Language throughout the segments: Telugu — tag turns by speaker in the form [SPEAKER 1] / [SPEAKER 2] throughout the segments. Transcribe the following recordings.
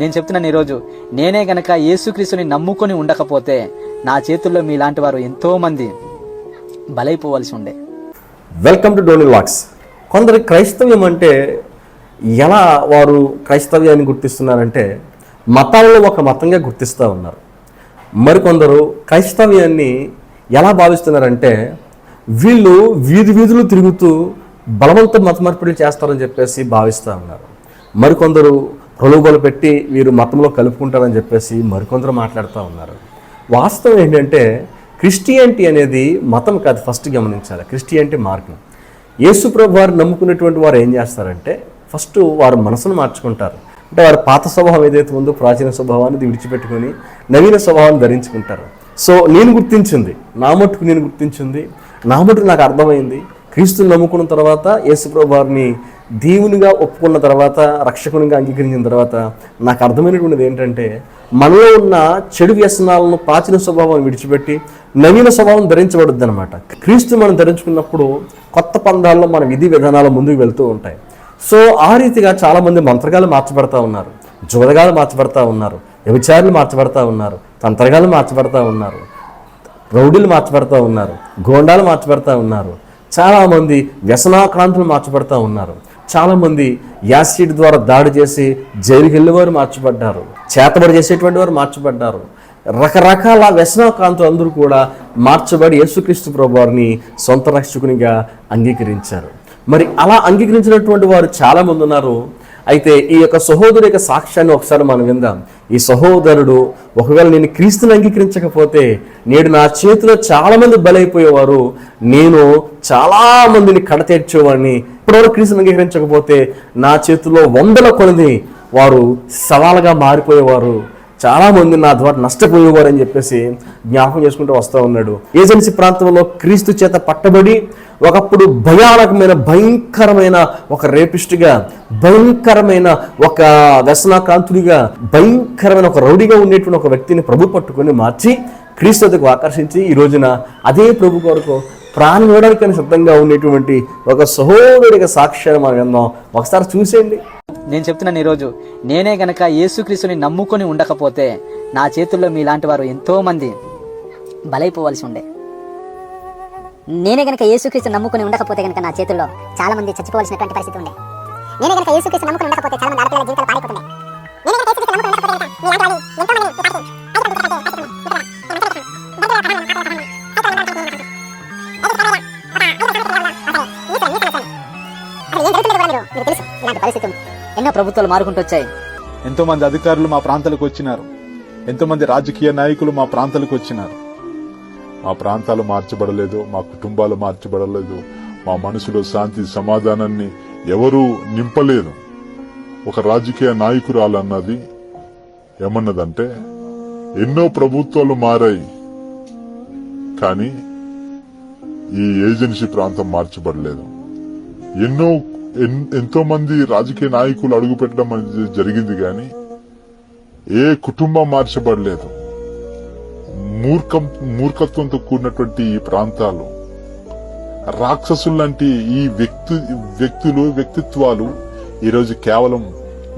[SPEAKER 1] నేను చెప్తున్నాను ఈరోజు నేనే గనక యేసుక్రీస్తుని నమ్ముకొని ఉండకపోతే నా చేతుల్లో మీలాంటి వారు ఎంతో మంది బలైపోవలసి ఉండే.
[SPEAKER 2] వెల్కమ్ టు డోని వాక్స్ కొందరు క్రైస్తవ్యం అంటే ఎలా వారు క్రైస్తవ్యాన్ని గుర్తిస్తున్నారంటే మతాలలో ఒక మతంగా గుర్తిస్తూ ఉన్నారు. మరికొందరు క్రైస్తవ్యాన్ని ఎలా భావిస్తున్నారంటే వీళ్ళు వీధి వీధులు తిరుగుతూ బలవంత మత చేస్తారని చెప్పేసి భావిస్తూ ఉన్నారు. మరికొందరు ప్రలోభాలు పెట్టి వీరు మతంలో కలుపుకుంటారని చెప్పేసి మరికొందరు మాట్లాడుతూ ఉన్నారు. వాస్తవం ఏంటంటే క్రిస్టియానిటీ అనేది మతం కాదు ఫస్ట్ గమనించాలి. క్రిస్టియానిటీ మార్గం. యేసుప్రభు వారు నమ్ముకునేటువంటి వారు ఏం చేస్తారంటే ఫస్ట్ వారు మనసును మార్చుకుంటారు. అంటే వారి పాత స్వభావం ఏదైతే ఉందో ప్రాచీన స్వభావాన్ని విడిచిపెట్టుకొని నవీన స్వభావాన్ని ధరించుకుంటారు. సో నేను గుర్తించింది. నా మట్టుకు నేను గుర్తించింది. నా మట్టుకు నాకు అర్థమైంది. క్రీస్తుని నమ్ముకున్న తర్వాత యేసుప్రభు వారిని దేవునిగా ఒప్పుకున్న తర్వాత రక్షకునిగా అంగీకరించిన తర్వాత నాకు అర్థమైనటువంటిది ఏంటంటే మనలో ఉన్న చెడు వ్యసనాలను ప్రాచీన స్వభావం విడిచిపెట్టి నవీన స్వభావం ధరించబడుద్ది అనమాట క్రీస్తు మనం ధరించుకున్నప్పుడు కొత్త పందాల్లో మన విధి విధానాలు ముందుకు వెళ్తూ ఉంటాయి. సో ఆ రీతిగా చాలామంది మంత్రగాలు మార్చబడతా ఉన్నారు జోదగాలు మార్చబడతా ఉన్నారు వ్యభిచారులు మార్చబడతా ఉన్నారు తంత్రగాలు మార్చబడతా ఉన్నారు రౌడీలు మార్చబడతా ఉన్నారు గోండాలు మార్చబడతా ఉన్నారు చాలామంది వ్యసనాక్రాంతులు మార్చబడతా ఉన్నారు. చాలామంది యాసిడ్ ద్వారా దాడి చేసి జైలుకి వెళ్ళేవారు మార్చబడ్డారు చేతబడి చేసేటువంటి వారు మార్చబడ్డారు. రకరకాల వ్యసనకాంతులు అందరూ కూడా మార్చబడి యేసుక్రీస్తు ప్రభు వారిని సొంత రక్షకునిగా అంగీకరించారు. మరి అలా అంగీకరించినటువంటి వారు చాలామంది ఉన్నారు. అయితే ఈ యొక్క సహోదరు యొక్క సాక్ష్యాన్ని ఒకసారి మనం విందాం. ఈ సహోదరుడు ఒకవేళ నేను క్రీస్తుని అంగీకరించకపోతే నేడు నా చేతిలో చాలామంది బలైపోయేవారు నేను చాలా మందిని కడతీర్చేవాడిని ఇప్పటివరకు క్రీస్తుని అంగీకరించకపోతే నా చేతిలో వందల కొలది వారు సవాలుగా మారిపోయేవారు. చాలామంది నా ద్వారా నష్టపోయేవారు అని చెప్పేసి జ్ఞాపకం చేసుకుంటూ వస్తూ ఉన్నాడు. ఏజెన్సీ ప్రాంతంలో క్రీస్తు చేత పట్టబడి ఒకప్పుడు భయానకమైన భయంకరమైన ఒక రేపిస్ట్గా భయంకరమైన ఒక వ్యసనాకాంతుడిగా భయంకరమైన ఒక రౌడీగా ఉండేటువంటి ఒక వ్యక్తిని ప్రభు పట్టుకొని మార్చి క్రీస్తు ఆకర్షించి ఈ రోజున అదే ప్రభు కొరకు ప్రాణం ఇవ్వడానికి సిద్ధంగా ఉండేటువంటి ఒక సహోదరుడిగా సాక్ష్యాన్ని మనం విందాం. ఒకసారి చూసేయండి.
[SPEAKER 1] నేను చెప్తున్నాను ఈరోజు నేనే గనక యేసుక్రీస్తుని నమ్ముకొని ఉండకపోతే నా చేతుల్లో మీలాంటి వారు ఎంతోమంది బలైపోవాల్సి ఉండే.
[SPEAKER 3] నేనే గనక యేసుక్రీస్తు నమ్ముకొని ఉండకపోతే గనక నా చేతుల్లో చాలా మంది చచ్చిపోవాల్సినటువంటి పరిస్థితి ఉండే. నేనే గనక యేసుక్రీస్తు నమ్ముకొని ఉండకపోతే చాలా మంది ఆడపిల్లల జీవితాలు పారిపోతుండే నేనే గనక యేసుక్రీస్తు నమ్ముకొని ఉండకపోతే గనక మీలాంటి వారు ఇలాంటి పరిస్థితి ఉంది
[SPEAKER 1] ఎన్నో ప్రభుత్వాలు మారుకుంటూ వచ్చాయి.
[SPEAKER 4] ఎంతో మంది అధికారులు మా ప్రాంతాలకు వచ్చినారు. ఎంతో మంది రాజకీయ నాయకులు మా ప్రాంతాలకు వచ్చినారు. మా ప్రాంతాలు మార్చబడలేదు మా కుటుంబాలు మార్చబడలేదు మా మనసులో శాంతి సమాధానాన్ని ఎవరూ నింపలేదు. ఒక రాజకీయ నాయకురాలు అన్నది ఏమన్నదంటే ఎన్నో ప్రభుత్వాలు మారాయి కానీ ఈ ఏజెన్సీ ప్రాంతం మార్చబడలేదు. ఎన్నో ఎంతో మంది రాజకీయ నాయకులు అడుగు పెట్టడం అనేది జరిగింది కానీ ఏ కుటుంబం మార్చబడలేదు. మూర్ఖం మూర్ఖత్వంతో కూడినటువంటి ఈ ప్రాంతాలు రాక్షసులు లాంటి ఈ వ్యక్తి వ్యక్తులు వ్యక్తిత్వాలు ఈరోజు కేవలం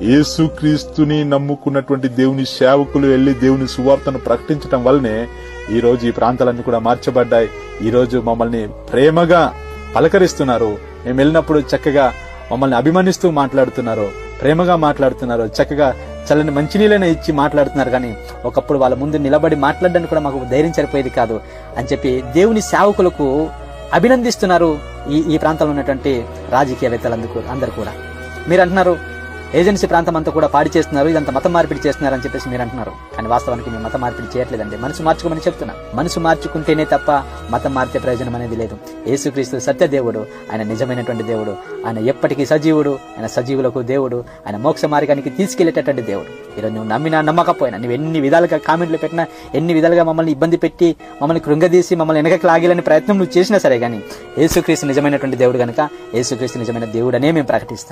[SPEAKER 4] యేసుక్రీస్తుని నమ్ముకున్నటువంటి దేవుని సేవకులు వెళ్ళి దేవుని సువార్తను ప్రకటించడం వల్లనే ఈ రోజు ఈ ప్రాంతాలన్నీ కూడా మార్చబడ్డాయి. ఈ రోజు మమ్మల్ని ప్రేమగా పలకరిస్తున్నారు. మేము వెళ్ళినప్పుడు చక్కగా మమ్మల్ని అభిమానిస్తూ మాట్లాడుతున్నారు. ప్రేమగా మాట్లాడుతున్నారు. చక్కగా చల్లని మంచినీళ్ళనే ఇచ్చి మాట్లాడుతున్నారు. కానీ ఒకప్పుడు వాళ్ళ ముందు నిలబడి మాట్లాడడానికి కూడా మాకు ధైర్యం సరిపోయేది కాదు. అని చెప్పి దేవుని సేవకులకు అభినందిస్తున్నారు ఈ ఈ ప్రాంతంలో ఉన్నటువంటి రాజకీయవేత్తలందుకు అందరు కూడా. మీరు అంటున్నారు ఏజెన్సీ ప్రాంతం అంతా కూడా పాడి చేస్తున్నారు ఇదంతా మతం మార్పిడి చేస్తున్నారు అని చెప్పేసి మీరు అంటున్నారు. కానీ వాస్తవానికి మేము మతం మార్పిడి చేయట్లేదండి. మనసు మార్చుకోమని చెప్తున్నా. మనసు మార్చుకుంటేనే తప్ప మతం మారితే ప్రయోజనం అనేది లేదు. యేసుక్రీస్తు సత్య దేవుడు ఆయన నిజమైనటువంటి దేవుడు ఆయన ఎప్పటికీ సజీవుడు ఆయన సజీవులకు దేవుడు ఆయన మోక్ష మార్గానికి తీసుకెళ్ళేటటువంటి దేవుడు. ఈరోజు నువ్వు నమ్మినా నమ్మకపోయినా నువ్వు ఎన్ని విధాలుగా కామెంట్లు పెట్టినా ఎన్ని విధాలుగా మమ్మల్ని ఇబ్బంది పెట్టి మమ్మల్ని కృంగదీసి మమ్మల్ని వెనకకి లాగేలని ప్రయత్నం నువ్వు చేసినా సరే కానీ యేసుక్రీస్తు నిజమైనటువంటి దేవుడు కనుక యేసుక్రీస్తు నిజమైన దేవుడనే మేము ప్రకటిస్తాం.